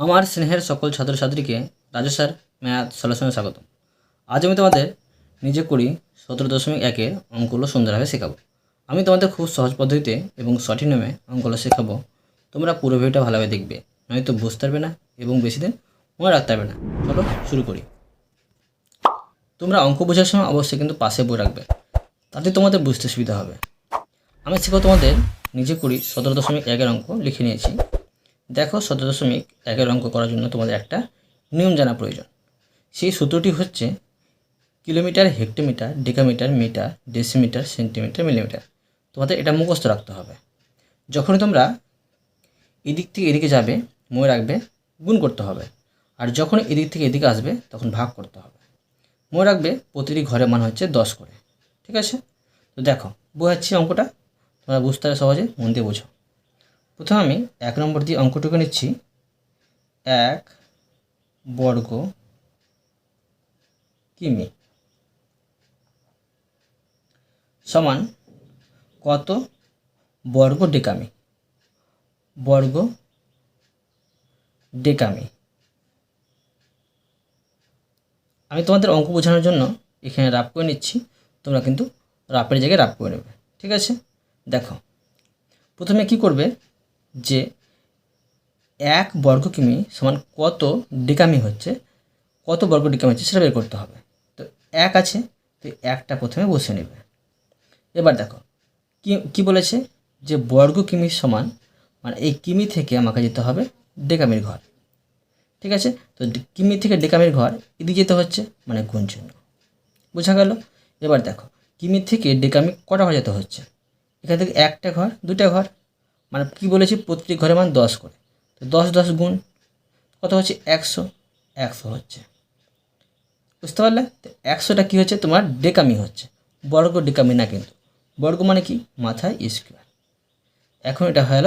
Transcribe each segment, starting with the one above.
আমার স্নেহের সকল ছাত্রছাত্রীকে রাজু স্যার ম্যাথ সলিউশনে স্বাগত। আজ আমি তোমাদের নিজে করি সতেরো দশমিক একের অঙ্কগুলো সুন্দরভাবে শেখাবো। আমি তোমাদের খুব সহজ পদ্ধতিতে এবং সঠিক নামে অঙ্কগুলো শেখাবো। তোমরা পুরো ভিডিওটা ভালোভাবে দেখবে, নয়তো বুঝতে পারবে না এবং বেশি দিন মনে রাখতে পারবে না। চলো শুরু করি। তোমরা অঙ্ক বোঝার সময় অবশ্যই কিন্তু পাশে বই রাখবে, তাতে তোমাদের বুঝতে সুবিধা হবে। আমি শেখাবো তোমাদের নিজে করি সতেরো দশমিক একের অঙ্ক লিখে নিয়েছি। দেখো সতেরো দশমিক একের অঙ্ক করার জন্য তোমাদের একটা নিয়ম জানা প্রয়োজন। সেই সূত্রটি হচ্ছে kilometre, hectometre, decametre, metre, decimetre, centimetre, millimetre. তোমাদের এটা মুখস্থ রাখতে হবে। যখনই তোমরা এদিক থেকে এদিকে যাবে, মনে রাখবে, গুণ করতে হবে। আর যখন এদিক থেকে এদিকে আসবে, তখন ভাগ করতে হবে। মনে রাখবে প্রতিটি ঘরের মান হচ্ছে দশ করে। ঠিক আছে? তো দেখো, বোঝাচ্ছি অঙ্কটা। তোমরা বুঝতে হবে সহজে, মন দিয়ে বোঝো। প্রথমে আমি এক নম্বর দিয়ে অঙ্কটুকু নিচ্ছি, এক বর্গ কিমি সমান কত বর্গ ডেকামি? বর্গ ডেকামি। আমি তোমাদের অঙ্ক বোঝানোর জন্য এখানে রাপ করে নিচ্ছি, তোমরা কিন্তু রাপের জায়গায় রাপ করে নেবে, ঠিক আছে? দেখো, প্রথমে কি করবে? যে এক বর্গ কিমি সমান কত ডেকামি হচ্ছে, কত বর্গ ডেকামি হচ্ছে সেটা বের করতে হবে। তো এক আছে, তো একটা প্রথমে বসে নেবে। এবার দেখো, কি, কী বলেছে? যে বর্গ কিমি সমান মানে এই কিমি থেকে আমাকে যেতে হবে ডেকামির ঘর। ঠিক আছে? তো কিমি থেকে ডেকামির ঘর এদিকে যেতে হচ্ছে মানে গুণ চিহ্ন বোঝা গেল? এবার দেখো, কিমি থেকে ডেকামি কটা ঘর যেতে হচ্ছে? এখান থেকে একটা ঘর দুটা ঘর মানে কি বলেছি? প্রতিটি ঘরের মান দশ করে। তো দশ দশ গুণ কত হচ্ছে? একশো। একশো হচ্ছে। বুঝতে পারলে? তো একশোটা কী হচ্ছে? তোমার ডেকামি হচ্ছে। বর্গ ডেকামি না কিন্তু। বর্গ মানে কি? মাথায় স্কোয়ার। এখন এটা গেল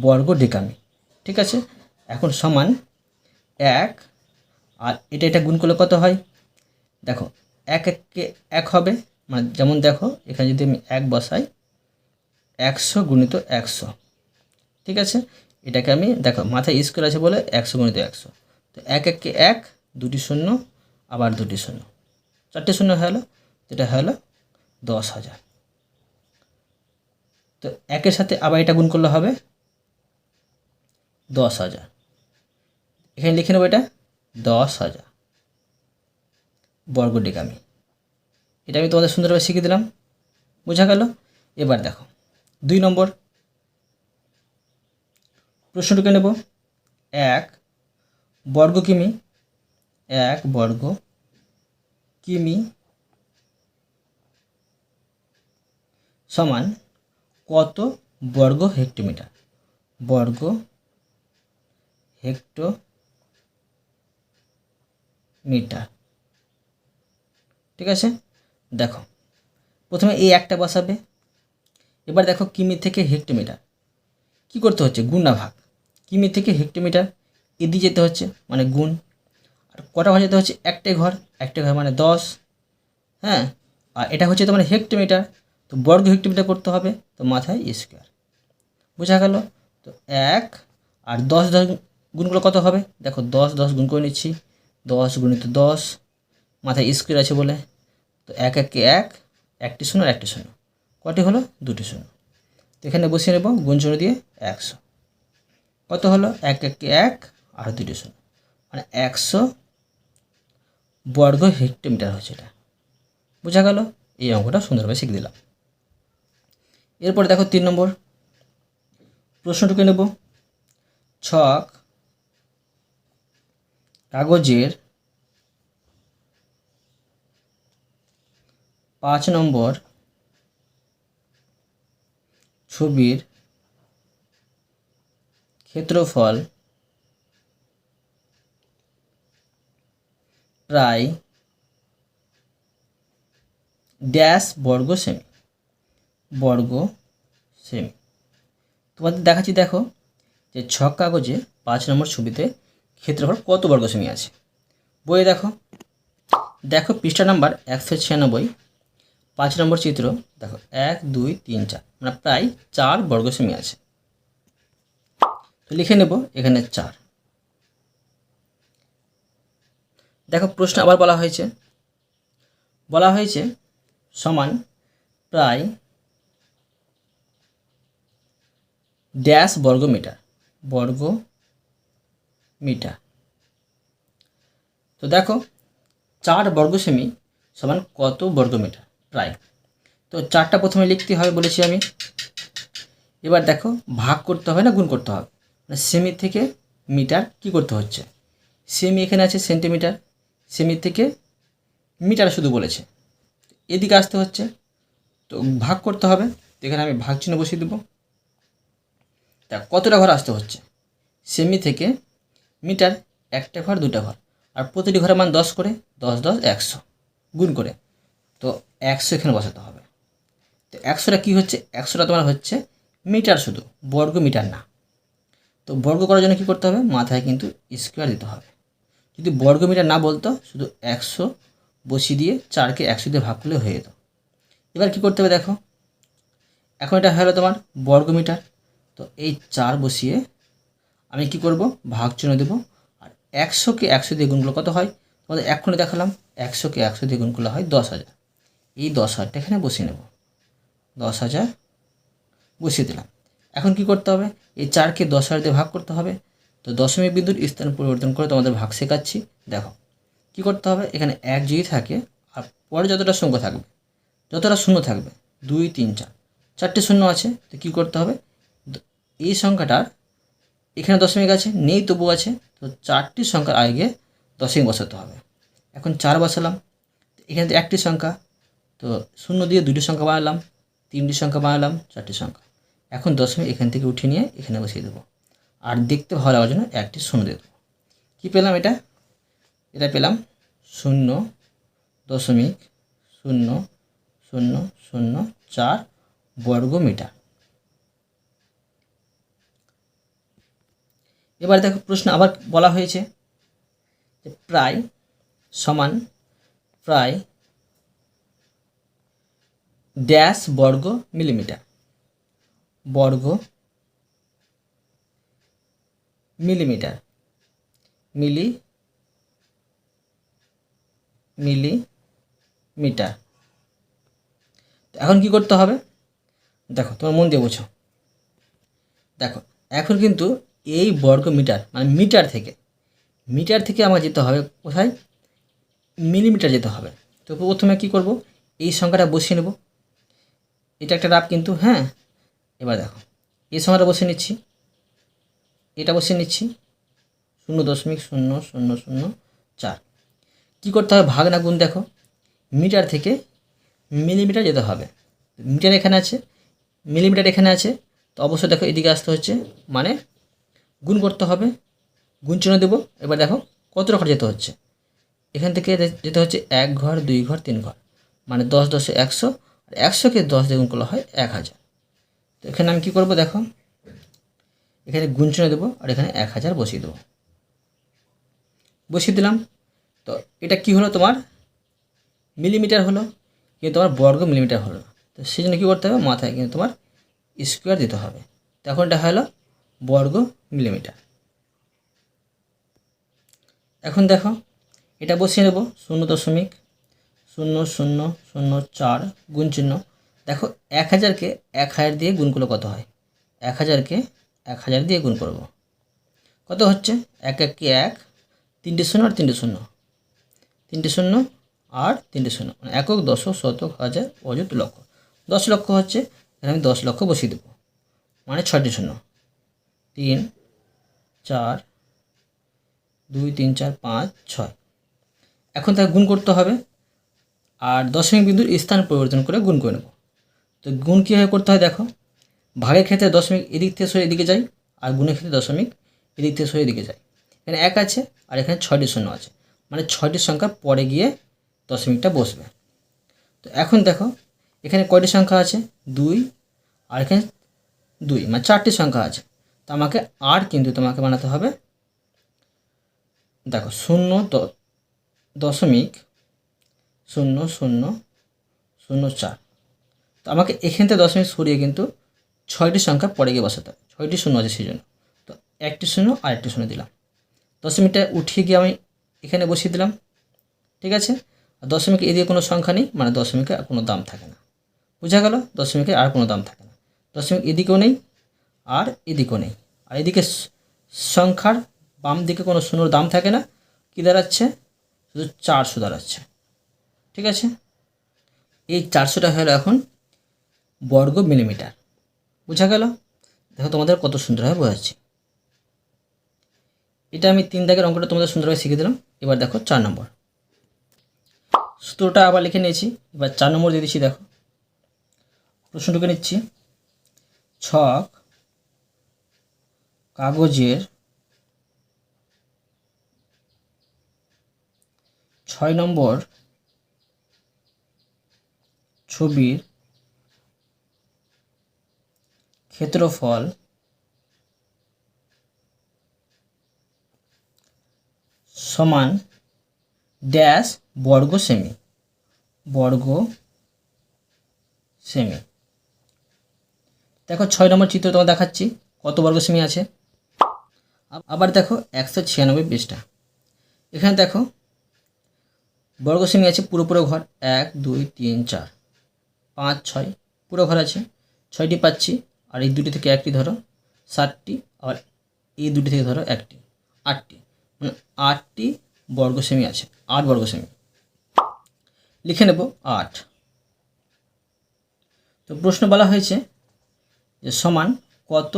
বর্গ ডেকামি। ঠিক আছে? এখন সমান এক। আর এটা এটা গুণ করলে কত হয়? দেখো, এক এককে এক হবে। মানে যেমন দেখো, এখানে যদি আমি এক বসাই একশো গুণিত একশো। ঠিক আছে? এটাকে আমি, দেখো, মাথায় স্কোয়ার আছে বলে একশো গুণিত একশো। তো এক এককে এক, দুটি শূন্য, আবার দুটি শূন্য। চারটে শূন্য হয়ে গেলো যেটা হয়ে গেলো দশ হাজার। তো একের সাথে আবার এটা গুণ করলে হবে দশ হাজার। এখানে লিখে নেব এটা, দশ হাজার। বর্গ ডেকামি এটা আমি তোমাদের সুন্দরভাবে শিখিয়ে দিলাম। বোঝা গেল? এবার দেখো। দুই নম্বর। প্রশ্নটুকে নেব। এক বর্গ কিমি। এক বর্গ কিমি সমান কত বর্গ হেক্টোমিটার? বর্গ হেক্টো মিটার ঠিক আছে? দেখো, প্রথমে এই একটা বসাবে। এবার দেখো কিমি থেকে হেক্টোমিটার। কি করতে হচ্ছে? গুণ না ভাগ। কিমি থেকে হেক্টোমিটার, এদিকে যেতে হচ্ছে মানে গুণ। আর কটা ঘর যেতে হচ্ছে? একটাই ঘর, একটা ঘর মানে দশ। হ্যাঁ? আর এটা হচ্ছে তোমার হেক্টোমিটার। তো বর্গ হেক্টোমিটার করতে হবে তো মাথায় স্কোয়ার। বোঝা গেল? তো এক আর দশ দশ গুণগুলো কত হবে? দেখো দশ দশ গুণ করে নিচ্ছি। দশ গুণিত দশ, মাথায় স্কোয়ার আছে বলে। তো এক এককে এক, একটি শূন্য আর একটি শূন্য। কটি হলো? দুটি শূন্য। তো এখানে বসিয়ে নেব, গুণচুরি দিয়ে একশো। কত হলো? এক এক এক, আর দুটি শূন্য। মানে একশো বর্গ হেক্টোমিটার হচ্ছে এটা। বোঝা গেল? এই অঙ্কটা সুন্দরভাবে শিখে দিলাম। এরপরে দেখো তিন নম্বর। প্রশ্নটুকু নেব। ছক কাগজের পাঁচ নম্বর ছবির ক্ষেত্রফল প্রায় ড্যাশ বর্গ সেমি বর্গ সেমি। তোমাদের দেখাচ্ছি দেখো যে ছক কাগজে পাঁচ নম্বর ছবিতে ক্ষেত্রফল কত বর্গ সেমি আছে। বইয়ে দেখো দেখো পৃষ্ঠা নাম্বার একশো ছিয়ানব্বই পাঁচ নম্বর চিত্র, দেখো, এক, দুই, তিন, চার মানে প্রায় চার বর্গ সেমি আছে। তো লিখে নেব এখানে চার। দেখো, প্রশ্ন আবার বলা হয়েছে। বলা হয়েছে সমান প্রায় ড্যাশ বর্গ মিটার বর্গ মিটার তো দেখো, চার বর্গ সেমি সমান কত বর্গ মিটার প্রায় তো চারটা প্রথমে লিখতে হবে বলেছি আমি। এবার দেখো, ভাগ করতে হবে না, গুণ করতে হবে? মানে সেমি থেকে মিটার কি করতে হচ্ছে? সেমি এখানে আছে সেন্টিমিটার সেমি থেকে মিটার শুধু বলেছে। এদিকে আসতে হচ্ছে। তো ভাগ করতে হবে। এখানে আমি ভাগ চিহ্ন বসিয়ে দেবো। তা কতটা ঘর আসতে হচ্ছে? সেমি থেকে মিটার একটা ঘর, দুটা ঘর। আর প্রতিটি ঘরের মান দশ করে, দশ দশ, একশো। গুণ করে। তো একশো এখানে বসাতে হবে। তো একশোটা কী হচ্ছে? একশোটা তোমার হচ্ছে মিটার শুধু, বর্গ মিটার না। তো বর্গ করার জন্য কী করতে হবে? মাথায় কিন্তু স্কোয়ার দিতে হবে। যদি বর্গ মিটার না বলতো, শুধু একশো বসিয়ে দিয়ে চারকে একশো দিয়ে ভাগ করলে হয়ে যেত। এবার কী করতে হবে দেখো? এখন এটা হলো তোমার বর্গ মিটার। তো এই চার বসিয়ে আমি কি করব? ভাগ চিহ্ন দেবো। আর একশোকে একশো দিয়ে গুণ করলে কত হয়? তোমাদের এক্ষুনি দেখালাম, একশোকে একশো দিয়ে গুণ করলে হয় দশ হাজার। এই দশ হাজারটা এখানে বসিয়ে নেব। দশ হাজার বসিয়ে দিলাম। এখন কি করতে হবে? এই চারকে দশ হাজার দিয়ে ভাগ করতে হবে। তো দশমিক বিন্দুর স্থান পরিবর্তন করে তোমাদের ভাগ শেখাচ্ছি। দেখো, কি করতে হবে? এখানে এক যদি থাকে, আর পরে যতটা সংখ্যা থাকবে, যতটা শূন্য থাকবে, দুই, তিন, চার, চারটে শূন্য আছে। তো কী করতে হবে? এই সংখ্যাটার এখানে দশমিক আছে, নেই তবু আছে। তো চারটি সংখ্যার আগে দশমিক বসাতে হবে। এখন চার বসালাম। এখানে একটি সংখ্যা তো শূন্য দিয়ে দুটি সংখ্যা বানালাম তিনটি সংখ্যা বানালাম চারটি সংখ্যা। এখন দশমিক এখান থেকে উঠিয়ে নিয়ে এখানে বসিয়ে দেবো। আর দেখতে ভালো লাগার জন্য একটি শূন্য দিয়ে দেবো। কী পেলাম এটা? এটা পেলাম শূন্য দশমিক শূন্য শূন্য শূন্য চার বর্গ মিটার। এবার দেখো প্রশ্ন আবার বলা হয়েছে যে প্রায় সমান প্রায় ড্যাশ বর্গ মিলিমিটার। বর্গ মিলিমিটার। মিলি মিলিমিটার। এখন কি করতে হবে? দেখো, তোমার মন দিয়ে বোঝো। দেখো, এখন কিন্তু এই বর্গ মিটার মানে মিটার থেকে মিটার থেকে আমার যেতে হবে কোথায়? মিলিমিটার যেতে হবে। তো প্রথমে কি করব? এই সংখ্যাটা বসিয়ে নেব। এটা একটা রাপ কিন্তু হ্যাঁ? এবার দেখো, এই সংখ্যাটা বসিয়ে নিচ্ছি। এটা বসিয়ে নিচ্ছি। শূন্য দশমিক শূন্য শূন্য শূন্য চার। কী করতে হবে? ভাগ না গুণ দেখো, মিটার থেকে মিলিমিটার যেতে হবে। মিটার এখানে আছে, মিলিমিটার এখানে আছে, তো অবশ্যই দেখো এদিকে আসতে হচ্ছে। মানে গুণ করতে হবে, গুণ চিহ্ন দেবো। এবার দেখো কত ঘর যেতে হচ্ছে। এখান থেকে যেতে হচ্ছে এক ঘর, দুই ঘর, তিন ঘর। মানে দশ দশে একশো আর একশোকে দশ দিয়ে গুণ করলে হয় এক হাজার। তো এখানে আমি কী করব দেখো? এখানে গুণ দেবো আর এখানে এক হাজার বসিয়ে দেবো। বসিয়ে দিলাম। তো এটা কি হলো তোমার? মিলিমিটার হলো। কিন্তু তোমার বর্গ মিলিমিটার হলো। তো সেই জন্য কী করতে হবে? মাথায় কিন্তু তোমার স্কোয়ার দিতে হবে। তখন এটা হলো বর্গ মিলিমিটার। এখন দেখো, এটা বসিয়ে নেব শূন্য দশমিক শূন্য শূন্য শূন্য চার গুণ চিহ্ন। দেখো, এক হাজারকে এক হাজার দিয়ে গুণ করলে কত হয়? এক হাজারকে এক হাজার দিয়ে গুণ করব। কত হচ্ছে? এক এককে এক, তিনটে শূন্য আর তিনটে শূন্য। তিনটে শূন্য আর তিনটে শূন্য মানে একক দশক শতক হাজার অযুত লক্ষ। দশ লক্ষ হচ্ছে আমি দশ লক্ষ বসিয়ে দেবো। মানে ছয়টি শূন্য। তিন, চার, দুই, তিন, চার, পাঁচ, ছয়। এখন তাকে গুণ করতে হবে। আর দশমিক বিন্দুর স্থান পরিবর্তন করে গুণ করে নেব। তো গুণ কীভাবে করতে হয় দেখো, ভাগের ক্ষেত্রে দশমিক এদিক থেকে সরে এদিকে যায় আর গুণের ক্ষেত্রে দশমিক এদিক থেকে সরে এদিকে যায় এখানে এক আছে আর এখানে ছয়টি শূন্য আছে মানে ছয়টি সংখ্যা পরে গিয়ে দশমিকটা বসবে। তো এখন দেখো, এখানে কয়টি সংখ্যা আছে? দুই আর এখানে দুই মানে চারটি সংখ্যা আছে। তো আমাকে আর কিন্তু তোমাকে বানাতে হবে। দেখো, শূন্য দশমিক শূন্য শূন্য শূন্য চার। তো আমাকে এখান থেকে দশমিক সরিয়ে কিন্তু ছয়টি সংখ্যা পরে গিয়ে বসাতে হবে। ছয়টি শূন্য আছে সেই জন্য। তো একটি শূন্য আর একটি শূন্য দিলাম। দশমিকটা উঠিয়ে গিয়ে আমি এখানে বসিয়ে দিলাম। ঠিক আছে? আর দশমিকে এদিকে কোনো সংখ্যা নেই মানে দশমিকে আর কোনো দাম থাকে না। বোঝা গেল? দশমিকে আর কোনো দাম থাকে না। দশমিক এদিকেও নেই আর এদিকেও নেই। আর এদিকে সংখ্যার বাম দিকে কোনো শূন্যর দাম থাকে না। কী দাঁড়াচ্ছে? শুধু চারশো দাঁড়াচ্ছে ঠিক আছে? এই চারশোটা হলো এখন বর্গ মিলিমিটার। বোঝা গেল? দেখো তোমাদের কত সুন্দরভাবে বোঝাচ্ছি। এটা আমি তিন দাগের অঙ্কটা তোমাদের সুন্দরভাবে শিখে দিলাম। এবার দেখো চার নম্বর। সূত্রটা আবার লিখে নিয়েছি। এবার চার নম্বর দিয়ে দিচ্ছি, দেখো। প্রশ্নটুকু নিচ্ছি। ছক কাগজের ছয় নম্বর ছবির ক্ষেত্রফল সমান ড্যাশ বর্গ সেমি বর্গ সেমি। দেখো ছয় নম্বর চিত্র তোমার দেখাচ্ছি, কত বর্গ সেমি আছে? আব- আবার দেখো একশো ছিয়ানব্বই পৃষ্ঠা। এখানে দেখো বর্গ সেমি আছে পুরো পুরো ঘর, এক, দুই, তিন, চার। পাঁচ, ছয়। পুরো ঘর আছে। ছয়টি পাচ্ছি। আর এই দুটি থেকে একটি ধরো। সাতটি। আর এই দুটি থেকে ধরো একটি। আটটি। মানে আটটি বর্গ আছে। আট বর্গ লিখে নেব আট। তো প্রশ্ন বলা হয়েছে যে সমান কত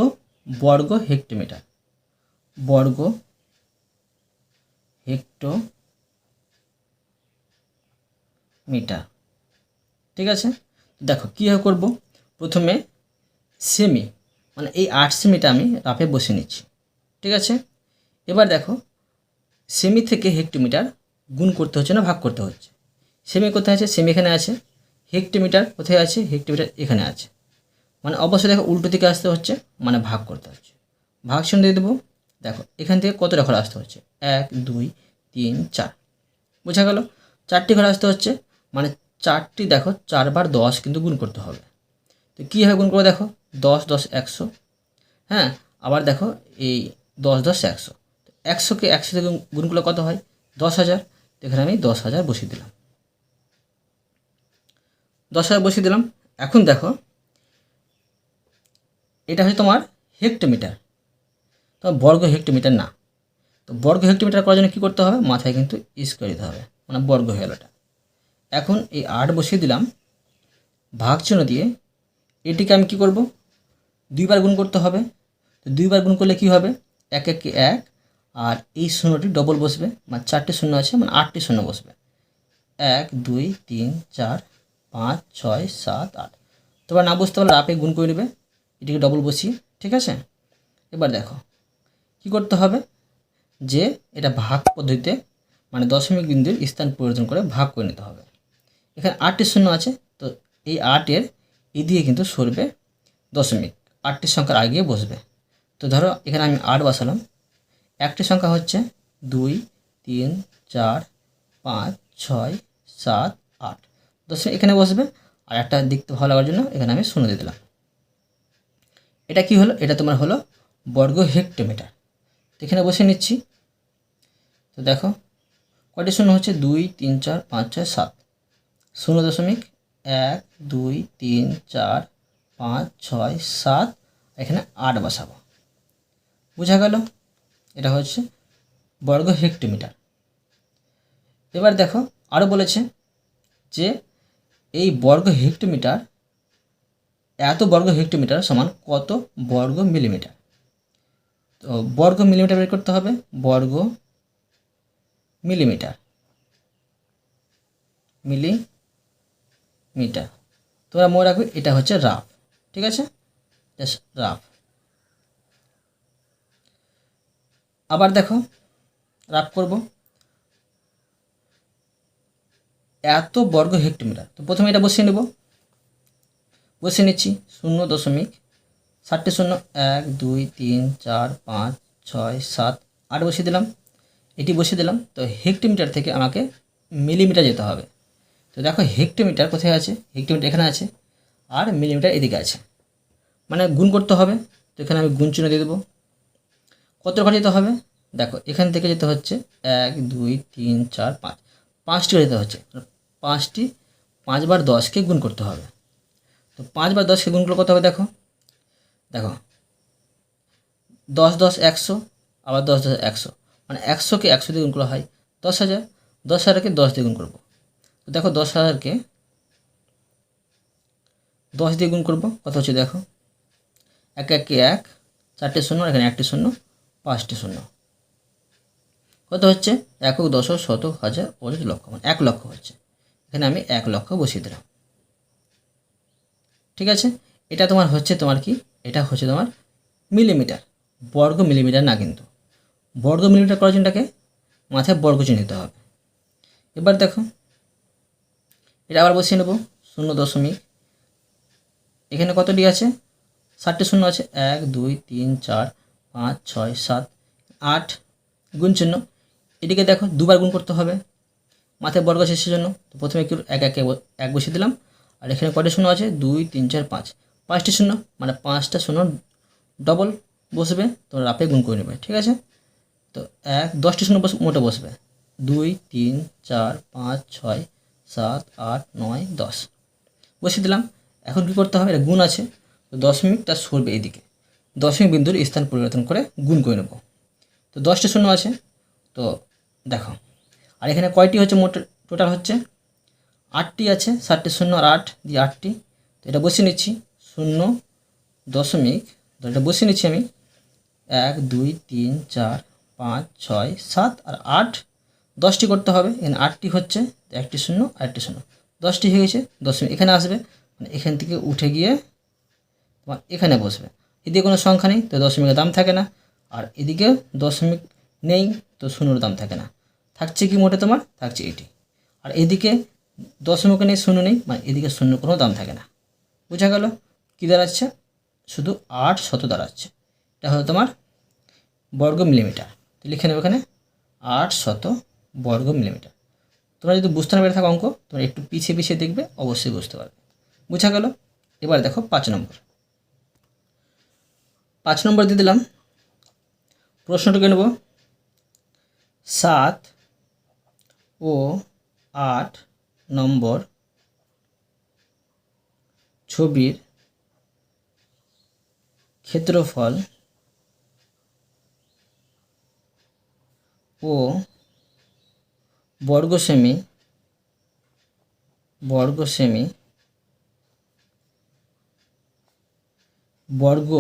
বর্গ হেক্টোমিটার? বর্গ হেক্টো মিটার ঠিক আছে? দেখো কীভাবে করব? প্রথমে সেমি মানে এই আট সেমিটা আমি রাফে বসে নিচ্ছি, ঠিক আছে? এবার দেখো সেমি থেকে হেক্টোমিটার গুণ করতে হচ্ছে না, ভাগ করতে হচ্ছে। সেমি কোথায় আছে? সেমি এখানে আছে। হেক্টোমিটার কোথায় আছে? হেক্টোমিটার এখানে আছে। মানে অবশ্যই দেখো, উল্টো দিকে আসতে হচ্ছে মানে ভাগ করতে হচ্ছে। ভাগ শুনে দিয়ে দেবো। দেখো, এখান থেকে কতটা ঘর আসতে হচ্ছে? এক, দুই, তিন, চার। বোঝা গেল? চারটি ঘর আসতে হচ্ছে মানে চারটি দেখো, চারবার দশ কিন্তু গুণ করতে হবে। তো কীভাবে গুণ করব দেখো? দশ দশ, একশো। হ্যাঁ আবার দেখো এই দশ দশ, একশো। একশোকে একশো থেকে গুণ করলে কত হয়? দশ হাজার। এখানে আমি দশ হাজার বসিয়ে দিলাম। দশ হাজার বসিয়ে দিলাম। এখন দেখো, এটা হচ্ছে তোমার হেক্টোমিটার। তোমার বর্গ হেক্টোমিটার না। তো বর্গ হেক্টোমিটার করার জন্য কী করতে হবে? মাথায় কিন্তু স্কোয়ার দিতে হবে। মানে বর্গ হয়ে গেল এটা। এখন এই আট বসিয়ে দিলাম। ভাগ চিহ্ন দিয়ে এটিকে আমি কী করব? দুইবার গুণ করতে হবে। তো দুইবার গুণ করলে কি হবে? এক এক এক। আর এই শূন্যটি ডবল বসবে। মানে চারটে শূন্য আছে মানে আটটি শূন্য বসবে। এক, দুই, তিন, চার, পাঁচ, ছয়, সাত, আট। তোমরা না বুঝতে পারলে আপে গুণ করে নেবে। এটিকে ডবল বসিয়ে, ঠিক আছে? এবার দেখো, কি করতে হবে? যে এটা ভাগ পদ্ধতিতে মানে দশমিক বিন্দুর স্থান পরিবর্তন করে ভাগ করে নিতে হবে। এখানে আটটি শূন্য আছে, তো এই আটের এদিকে কিন্তু সরবে দশমিক আটটি সংখ্যার আগে বসবে। তো ধরো এখানে আমি আট বসালাম। একটি সংখ্যা হচ্ছে দুই, তিন, চার, পাঁচ, ছয়, সাত, আট। দশমিক এখানে বসবে, আর একটা দেখতে ভালো লাগার জন্য এখানে আমি শূন্য দিয়ে দিলাম। এটা কি হলো? এটা তোমার হলো বর্গ হেক্টোমিটার। তো এখানে বসে নিচ্ছি। তো দেখো, কয়টি শূন্য হচ্ছে? দুই, তিন, চার, পাঁচ, ছয়, সাত। শূন্য দশমিক এক, দুই, তিন, চার, পাঁচ, ছয়, সাত, এখানে আট বসাবো। বোঝা গেল? এটা হচ্ছে বর্গ হেক্টোমিটার। এবার দেখো আরও বলেছে যে এই বর্গ হেক্টোমিটার, এত বর্গ হেক্টোমিটার সমান কত বর্গ মিলিমিটার? তো বর্গ মিলিমিটার বের করতে হবে, বর্গ মিলিমিটার। মিলি মিটার তোমরা মনে রাখবে, এটা হচ্ছে রাফ। ঠিক আছে? Just rough. আবার দেখো, রাফ করব। এত বর্গ হেক্টোমিটার। তো প্রথমে এটা বসিয়ে নেব। বসিয়ে নিচ্ছি শূন্য দশমিক ষাটটি শূন্য। এক, দুই, তিন, চার, পাঁচ, ছয়, সাত, আট বসিয়ে দিলাম। এটি বসিয়ে দিলাম। তো হেক্টোমিটার থেকে আমাকে মিলিমিটার যেতে হবে। তো দেখো হেক্টোমিটার কোথায় আছে? হেক্টোমিটার এখানে আছে আর মিলিমিটার এদিকে আছে। মানে গুণ করতে হবে, তো এখানে আমি গুণ চিহ্ন দিয়ে দেবো। কত ঘর যেতে হবে? দেখো, এখান থেকে যেতে হচ্ছে এক, দুই, তিন, চার, পাঁচ। পাঁচটি করে যেতে হচ্ছে। পাঁচটি পাঁচবার দশকে গুণ করতে হবে। তো পাঁচবার দশকে গুণ করলে কত হবে দেখো? দেখো, দশ দশ, একশো, আবার দশ দশ, একশো। মানে একশোকে একশো দিয়ে গুণ করা হয় দশ হাজার, দশ হাজারকে দশ দিয়ে গুণ করব। দেখো দশ হাজারকে দশ দিয়ে গুণ করব, কত হচ্ছে দেখো? এক একে এক, চারটে শূন্য এখানে একটি শূন্য, পাঁচটি শূন্য। কত হচ্ছে? একক দশক শতক হাজার অযুত লক্ষ মানে এক লক্ষ হচ্ছে। এখানে আমি এক লক্ষ বসিয়ে দিলাম। ঠিক আছে? এটা তোমার হচ্ছে তোমার কি? এটা হচ্ছে তোমার মিলিমিটার, বর্গ মিলিমিটার না কিন্তু। বর্গ মিলিমিটার করার জন্যটাকে মাথায় বর্গ চিহ্ন হবে। এবার দেখো এটা আবার বসিয়ে নেব। শূন্য দশমিক। এখানে কতটি আছে? ষাটটি শূন্য আছে। এক, দুই, তিন, চার, পাঁচ, ছয়, সাত, আট গুণ চিহ্ন। এটিকে দেখো, দুবার গুণ করতে হবে মাথায় বর্গ শেষের জন্য। তো প্রথমে একটু এক, একে, এক বসিয়ে দিলাম। আর এখানে কয়টা শূন্য আছে? দুই, তিন, চার, পাঁচ। পাঁচটি শূন্য মানে পাঁচটা শূন্য ডবল বসবে। তোমরা রাপে গুণ করে নেবে, ঠিক আছে? তো এক, দশটি শূন্য বস মোটে বসবে। দুই, তিন, চার, পাঁচ, ছয় সাত, আট, নয়, দশ। বসিয়ে দিলাম। এখন কী করতে হবে? এটা গুণ আছে। তো দশমিকটা সরবে এইদিকে দশমিক বিন্দুর স্থান পরিবর্তন করে গুণ করে নেব। তো দশটি শূন্য আছে। তো দেখো, আর এখানে কয়টি হচ্ছে মোট টোটাল হচ্ছে? আটটি আছে ষাটটি শূন্য আর আট দিয়ে আটটি। তো এটা বসিয়ে নিচ্ছি। শূন্য দশমিক তো এটা বসিয়ে নিচ্ছি আমি। এক, দুই, তিন, চার, পাঁচ, ছয়, সাত আর আট। দশটি করতে হবে। এখানে আটটি হচ্ছে। তো একটি শূন্য আর একটি শূন্য। দশটি হয়ে গেছে দশমিক এখানে আসবে মানে এখান থেকে উঠে গিয়ে তোমার এখানে বসবে। এদিকে কোনো সংখ্যা নেই, তো দশমিকের দাম থাকে না। আর এদিকে দশমিক নেই, তো শূন্যর দাম থাকে না। থাকছে কি মোটে তোমার? থাকছে এটি আর এদিকে দশমিক নেই, শূন্য নেই মানে এদিকে শূন্য কোনো দাম থাকে না। বোঝা গেল? কী দাঁড়াচ্ছে? শুধু আট শত দাঁড়াচ্ছে। এটা হলো তোমার বর্গ মিলিমিটার লিখে নেবে এখানে, আট শত বর্গ মিলিমিটার তোমরা যদি বুঝতে না পেরে থাকো অঙ্ক, তোমরা একটু পিছিয়ে পিছিয়ে দেখবে, অবশ্যই বুঝতে পারবে। বুঝা গেল? এবার দেখো পাঁচ নম্বর। পাঁচ নম্বর দিয়ে দিলাম। প্রশ্নটুকে নেব। সাত ও আট নম্বর ছবির ক্ষেত্রফল ও বর্গ সেমি বর্গ সেমি বর্গ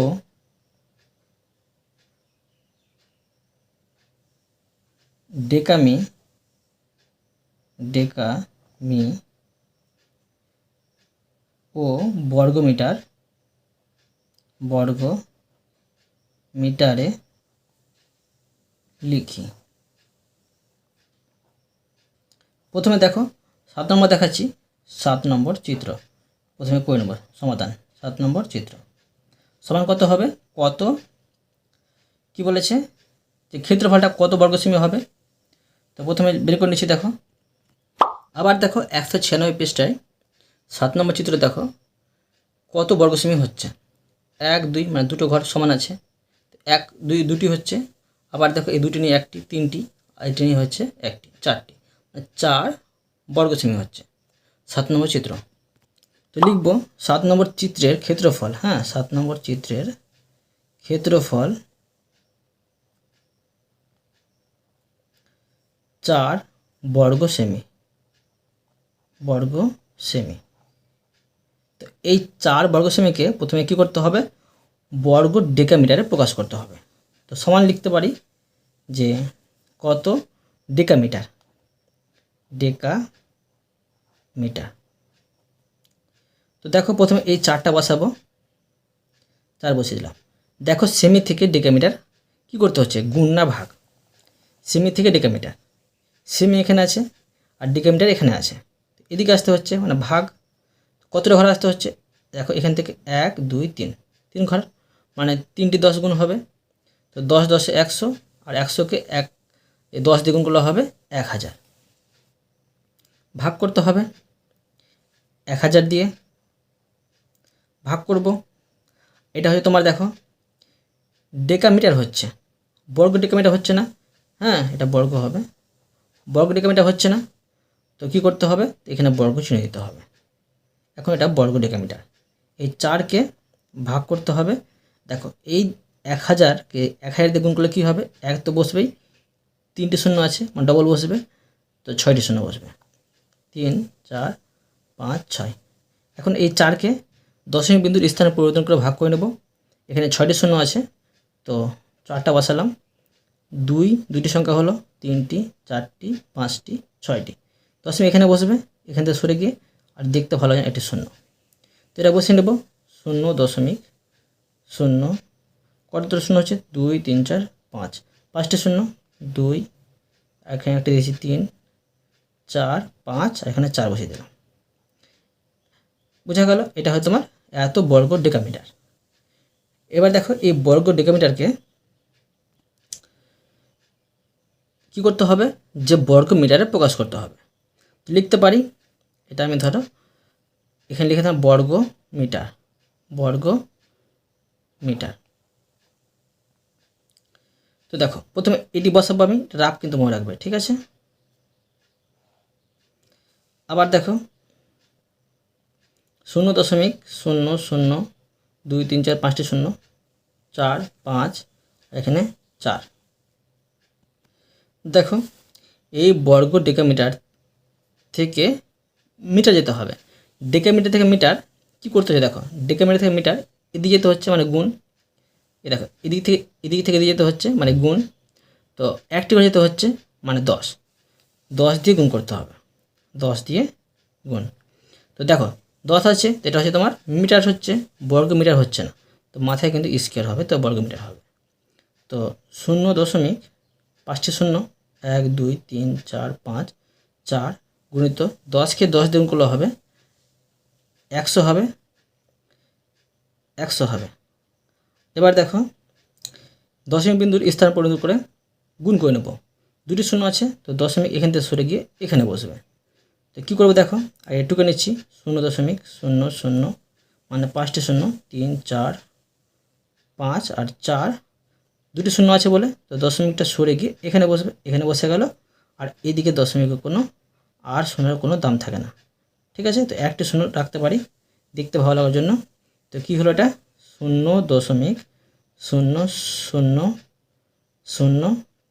ডেকামি ডেকামি ও বর্গমিটার বর্গ মিটারে লিখি। প্রথমে দেখো, সাত নম্বর দেখাচ্ছি। সাত নম্বর চিত্র। প্রথমে কই নম্বর, সমাধান। সাত নম্বর চিত্র। সমান কত হবে? কত? কি বলেছে? যে ক্ষেত্রফলটা কত বর্গ সেমি হবে? তো প্রথমে বের করে নিচ্ছি, দেখো। আবার দেখো, একশো ছিয়ানব্বই পৃষ্ঠায় সাত নম্বর চিত্র দেখো, কত বর্গ সেমি হচ্ছে? এক, দুই মানে দুটো ঘর সমান আছে। এক, দুই, দুটি হচ্ছে। আবার দেখো, এই দুটি নিয়ে একটি, তিনটি, আর এটি নিয়ে হচ্ছে একটি, চারটি। চার বর্গ সেমি হচ্ছে। সাত নম্বর চিত্র। তো লিখব, সাত নম্বর চিত্রের ক্ষেত্রফল হ্যাঁ সাত নম্বর চিত্রের ক্ষেত্রফল চার বর্গ সেমি বর্গ সেমি তো এই চার বর্গ সেমিকে প্রথমে কী করতে হবে? বর্গ ডেকামিটারে প্রকাশ করতে হবে। তো সমান লিখতে পারি যে কত ডেকামিটার? ডেকা মিটার তো দেখো প্রথমে এই চারটা বসাবো, চার বসিয়ে দিলাম। দেখো সেমি থেকে ডেকামিটার কী করতে হচ্ছে? গুণ না ভাগ। সেমি থেকে ডেকামিটার। সেমি এখানে আছে আর ডেকামিটার এখানে আছে। এদিকে আসতে হচ্ছে মানে ভাগ। কতটা ঘর আসতে হচ্ছে? দেখো এখান থেকে এক, দুই, তিন। তিন ঘর মানে তিনটি দশ গুণ হবে। তো দশ দশে একশো আর একশোকে এক দশ দ্বিগুণ হবে এক হাজার। ভাগ করতে হবে। এক হাজার দিয়ে ভাগ করব। এটা হচ্ছে তোমার দেখো ডেকামিটার হচ্ছে। বর্গ ডেকামিটার হচ্ছে না? হ্যাঁ এটা বর্গ হবে। বর্গ ডেকামিটার হচ্ছে না? তো কী করতে হবে? এখানে বর্গ চিনে দিতে হবে। এখন এটা বর্গ ডেকামিটার এই চারকে ভাগ করতে হবে। দেখো, এই এক হাজারকে এক হাজার দিয়ে গুণ করলে কী হবে? এক তো বসবেই। তিনটে শূন্য আছে মানে ডবল বসবে, তো ছয়টি শূন্য বসবে। তিন চার পাঁচ ছয় এখন এই চারকে দশমিক বিন্দুর স্থানে পরিবর্তন করে ভাগ করে নেব এখানে ছয়টি শূন্য আছে তো চারটা বসালাম দুই দুইটি সংখ্যা হলো তিনটি চারটি পাঁচটি ছয়টি দশমিক এখানে বসবে এখান থেকে সরে গিয়ে আর দেখতে ভালো যায় একটি শূন্য তো এটা বসিয়ে নেব শূন্য দশমিক শূন্য কত শূন্য হচ্ছে দুই তিন চার পাঁচ পাঁচটি শূন্য দুই এখানে একটা দিয়েছি তিন চার, পাঁচ এখানে চার বসিয়ে দিলাম। বোঝা গেল? এটা হয়তো তোমার এত বর্গ ডেকামিটার। এবার দেখো এই বর্গ ডেকামিটারকে কি করতে হবে? যে বর্গ মিটারে প্রকাশ করতে হবে। লিখতে পারি? এটা আমি ধরো, এখানে লিখে দিলাম বর্গ মিটার বর্গ মিটার। তো দেখো, প্রথমে এটি বসাবো আমি রাফ কিন্তু মনে রাখবে, ঠিক আছে? আবার দেখো। শূন্য দশমিক শূন্য শূন্য দুই তিন চার পাঁচটি শূন্য, চার পাঁচ, এখানে চার। দেখো, এই বর্গ ডেকামিটার থেকে মিটার যেতে হবে। ডেকামিটার থেকে মিটার কি করতে হচ্ছে দেখো, ডেকামিটার থেকে মিটার এদিকে যেতে হচ্ছে মানে গুণ। এ দেখো, এদিক থেকে এদিক থেকে এদিকে যেতে হচ্ছে মানে গুণ। তো একটি করে যেতে হচ্ছে মানে দশ। দশ দিয়ে গুণ করতে হবে। দশ দিয়ে গুণ। তো দেখো, দশ আছে, তো এটা হচ্ছে তোমার মিটার হচ্ছে, বর্গ মিটার হচ্ছে না। তো মাথায় কিন্তু স্কেয়ার হবে, তো বর্গ মিটার হবে। তো শূন্য দশমিক পাঁচটি শূন্য, এক, দুই, তিন, চার, পাঁচ, চার গুণিত দশকে দশ গুণ করলে হবে, একশো হবে একশো হবে। এবার দেখো, দশমিক বিন্দুর স্থান পরিণত করে গুণ করে নেব। দুটি শূন্য আছে, তো দশমিক এখান থেকে সরে গিয়ে এখানে বসবে। তো কী করব দেখো? আর এটুকু নিচ্ছি। শূন্য দশমিক শূন্য শূন্য মানে পাঁচটি শূন্য, তিন, চার, পাঁচ আর চার। দুটি শূন্য আছে বলে, তো দশমিকটা সরে গিয়ে এখানে বসবে, এখানে বসে গেল। আর এদিকে দশমিকের কোনো আর শূন্যের কোনো দাম থাকে না। ঠিক আছে? তো একটি শূন্য রাখতে পারি দেখতে ভালো লাগার জন্য। তো কী হলো এটা? শূন্য দশমিক শূন্য শূন্য শূন্য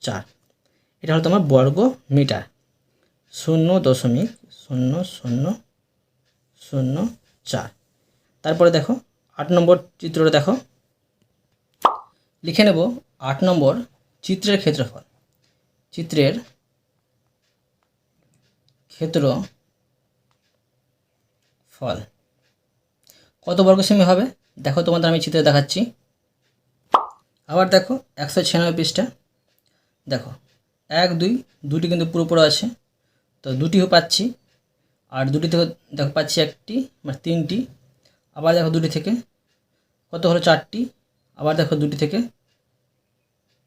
চার। এটা হলো তোমার বর্গ মিটার শূন্য দশমিক শূন্য শূন্য শূন্য, চার। তারপরে দেখো, আট নম্বর চিত্রটা দেখো। লিখে নেব, আট নম্বর চিত্রের ক্ষেত্রফল। চিত্রের ক্ষেত্র ফল কত বর্গ সেমি হবে? দেখো তোমাদের আমি চিত্রে দেখাচ্ছি। আবার দেখো, একশো ছিয়ানব্বই পৃষ্ঠা। দেখো, এক, দুই, দুটি কিন্তু পুরোপুরো আছে। তো দুটিও পাচ্ছি। আর দুটি থেকে দেখো, পাচ্ছি একটি মানে তিনটি। আবার দেখো দুটি থেকে। কত হলো চারটি? আবার দেখো দুটি থেকে।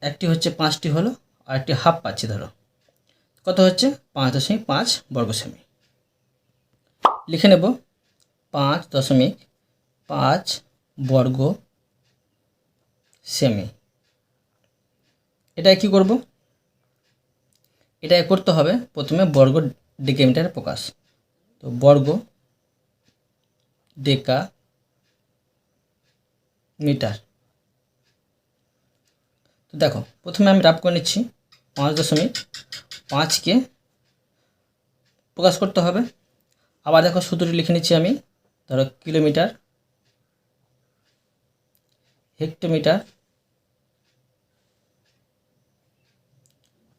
একটি হচ্ছে পাঁচটি হলো, আর একটি হাফ পাচ্ছি ধরো। কত হচ্ছে? পাঁচ দশমিক পাঁচ বর্গ সেমি লিখে নেব। পাঁচ দশমিক পাঁচ বর্গ সেমি এটা কি করব? এটা করতে হবে প্রথমে বর্গ ডেকামিটারে প্রকাশ। তো বর্গ ডেকা মিটার। তো দেখো, প্রথমে আমি রাপ করে নিচ্ছি। পাঁচ দশমিক পাঁচকে প্রকাশ করতে হবে। আবার দেখো সূত্রটি লিখে নিচ্ছি আমি। ধরো kilometre, hectometre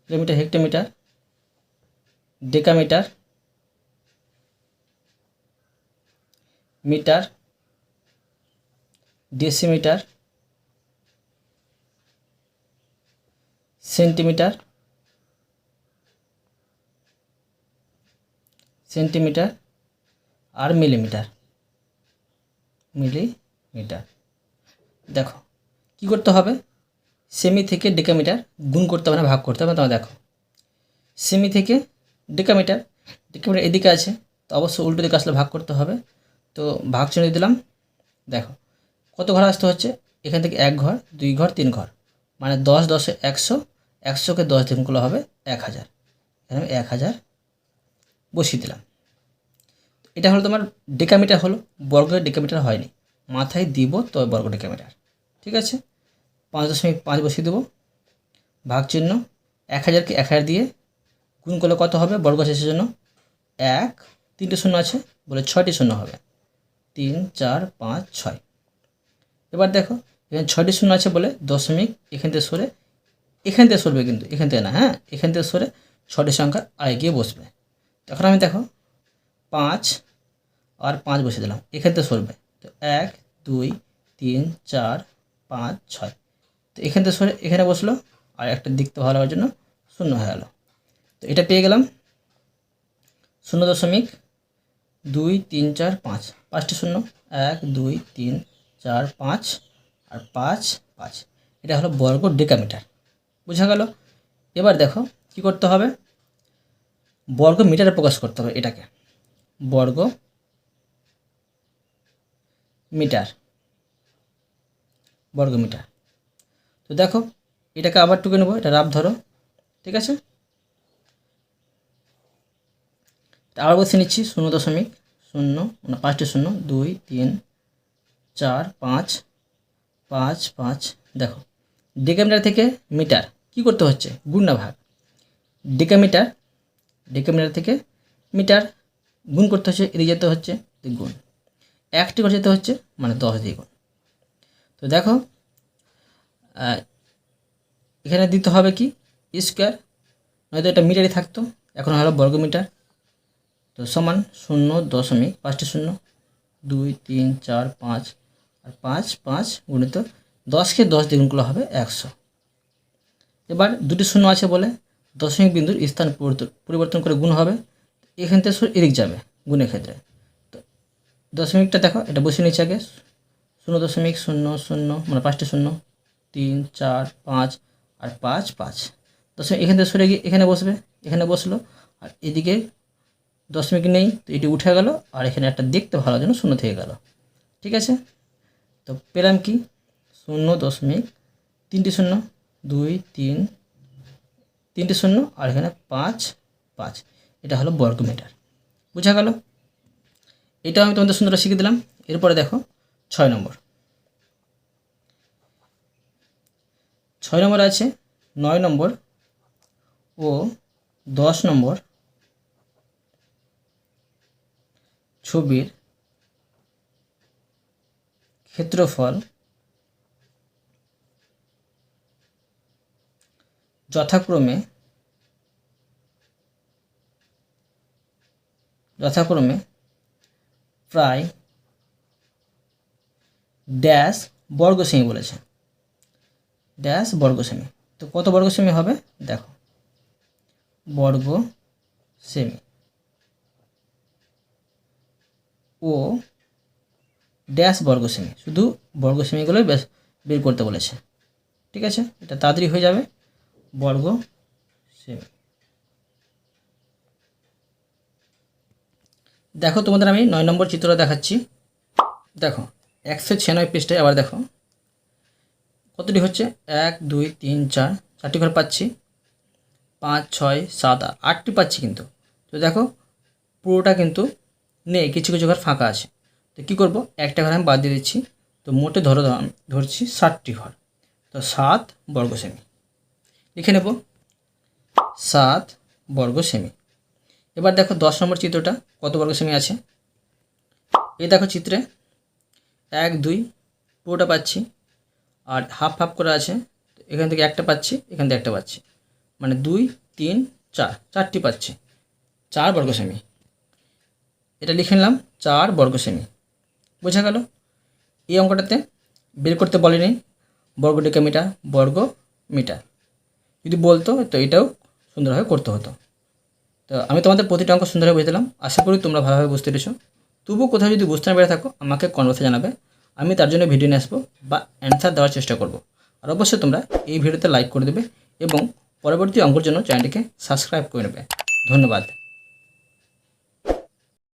kilometre, hectometre, decametre metre, decimetre, centimetre centimetre আর মিলিমিটার। মিলিমিটার। দেখো, কি করতে হবে? সেমি থেকে ডেকামিটার গুণ করতে হবে না, ভাগ করতে হবে। তোমার দেখো, সেমি থেকে ডেকামিটার ডেকামিটার এদিকে আছে, তো অবশ্যই উল্টো দিকে আসলে ভাগ করতে হবে। তো ভাগ চিহ্ন দিলাম। দেখো, কত ঘর আসতে হচ্ছে? এখান থেকে এক ঘর, দুই ঘর, তিন ঘর। মানে দশ দশে একশো, একশোকে দশ দিনগুলো হবে এক হাজার। এখানে এক হাজার বসিয়ে দিলাম। এটা হলো তোমার ডেকামিটার হলো, বর্গ ডেকামিটার হয়নি। মাথায় দিব তবে বর্গ ডেকামিটার ঠিক আছে? পাঁচ দশমিক পাঁচ বসিয়ে দেবো। ভাগ চিহ্ন এক হাজারকে এক হাজার দিয়ে গুণ করলে কত হবে? বর্গ শেষের জন্য এক, তিনটে শূন্য আছে, বলে ছয়টি শূন্য হবে। তিন, চার, পাঁচ, ছয়। এবার দেখো, এখানে ছয়টি শূন্য আছে বলে দশমিক, এখান থেকে সরে, এখান থেকে সরবে কিন্তু, এখান থেকে না হ্যাঁ? এখান থেকে সরে ছটি সংখ্যা আয় গিয়ে বসবে। তখন আমি দেখো, পাঁচ আর পাঁচ বসে দিলাম, এখান থেকে সরবে। তো এক, দুই, তিন, চার, পাঁচ, ছয়। তো এখান থেকে সরে, এখানে বসল, আর একটা দেখতে ভালো হওয়ার জন্য শূন্য হয়ে গেল। তো এটা পেয়ে গেলাম শূন্য দশমিক দুই, তিন, চার, পাঁচ। পাঁচটি শূন্য। এক, দুই, তিন, চার, পাঁচ আর পাঁচ পাঁচ। এটা হলো বর্গ ডেকামিটার। বোঝা গেল? এবার দেখো কি করতে হবে? বর্গ মিটারে প্রকাশ করতে হবে এটাকে। বর্গ মিটার। বর্গ মিটার। তো দেখো, এটাকে আবার টুকে নেব। এটা রাব ধরো। ঠিক আছে এটা আবার বসে নিচ্ছি শূন্য দশমিক শূন্য মানে পাঁচটি শূন্য, দুই, তিন, চার, পাঁচ পাঁচ পাঁচ। দেখো ডেকামিটার থেকে মিটার কি করতে হচ্ছে? গুণ ভাগ। ডেকামিটার ডেকামিটার থেকে মিটার গুণ করতে হচ্ছে, এদিকে যেতে হচ্ছে গুণ। একটি করে যেতে হচ্ছে মানে দশ দিয়ে গুণ। তো দেখো এখানে দিতে হবে কি? স্কোয়ার, নয়তো এটা মিটারই থাকতো, এখন হলো বর্গ মিটার তো সমান শূন্য দশমিক পাঁচটি শূন্য। দুই, তিন, চার, পাঁচ। আর পাঁচ পাঁচ গুণিত দশকে দশ দিয়ে গুণ করলে হবে একশো। এবার দুটি শূন্য আছে বলে দশমিক বিন্দুর স্থান পরিবর্তন করে গুণ হবে। এখান থেকে এদিক যাবে গুণের ক্ষেত্রে। তো দশমিকটা দেখো, এটা বসে নিচ্ছে আগে। শূন্য দশমিক শূন্য শূন্য মানে পাঁচটি শূন্য। তিন, চার, পাঁচ আর পাঁচ পাঁচ। দশমিক এখান থেকে সরে গিয়ে এখানে বসবে, এখানে বসল। আর এদিকে দশমিক নেই, তো এটি উঠে গেল, আর এখানে একটা দেখতে ভালো জন্য শূন্য থেকে গেল। ঠিক আছে? তো পেলাম কি? শূন্য দশমিক তিনটি শূন্য, দুই, তিন, তিনটি শূন্য, আর এখানে পাঁচ পাঁচ। এটা হলো বর্গ মিটার বোঝা গেল? এটাও আমি তোমাদের সুন্দর শিখে দিলাম। এরপরে দেখো, ছয় নম্বর। ছয় নম্বর আছে, নয় নম্বর ও দশ নম্বর ছবির ক্ষেত্রফল যথাক্রমে যথাক্রমে প্রায় ড্যাশ বর্গ সেমি বলেছে। ড্যাশ বর্গ সেমি তো কত বর্গ সেমি হবে? দেখো। বর্গ সেমি ও ড্যাশ বর্গসেমি। শুধু বর্গ সেমিগুলোই বেশ বের করতে বলেছে। ঠিক আছে? এটা তাড়াতাড়ি হয়ে যাবে। বর্গ সেমি দেখো তোমাদের আমি নয় নম্বর চিত্রটা দেখাচ্ছি। দেখো, একশো ছিয়ানব্বই পৃষ্ঠায় আবার দেখো। কতটি হচ্ছে? এক, দুই, তিন, চার, চারটি ঘর পাচ্ছি। পাঁচ, ছয়, সাত আটটি পাচ্ছি কিন্তু। তো দেখো, পুরোটা কিন্তু নেই কিছু কিছু ঘর ফাঁকা আছে। তো কী করব? একটা ঘর আমি বাদ দিয়ে দিচ্ছি। তো মোটে ধরো আমি ধরছি ষাটটি ঘর। তো সাত বর্গ সেমি লিখে নেব। সাত বর্গ সেমি এবার দেখো দশ নম্বর চিত্রটা, কত বর্গ সেমি আছে? এই দেখো চিত্রে এক, দুই পুরোটা পাচ্ছি, আর হাফ হাফ করে আছে। এখান থেকে একটা পাচ্ছি, এখান থেকে একটা পাচ্ছি। মানে দুই, তিন, চার, চারটি পাচ্ছি। চার বর্গ সেমি এটা লিখে নিলাম চার বর্গ সেমি বোঝা গেল? এই অঙ্কটাতে বের করতে বলেনি। বর্গ ডেকা মিটার, বর্গ মিটার। যদি বলতো, তো এটাও সুন্দরভাবে করতে হতো। তো আমি তোমাদের প্রতিটা অঙ্ক সুন্দরভাবে বুঝে দিলাম। আশা করি তোমরা ভালোভাবে বুঝতে পেরেছ। তবুও কোথাও যদি বুঝতে না পেরে থাকো, আমাকে কনভার্সে জানাবে। আমি তার জন্য ভিডিও নিয়ে আসব বা অ্যান্সার দেওয়ার চেষ্টা করব। আর অবশ্যই তোমরা এই ভিডিওতে লাইক করে দেবে এবং পরবর্তী অঙ্কের জন্য চ্যানেলটিকে সাবস্ক্রাইব করে নেবে। ধন্যবাদ।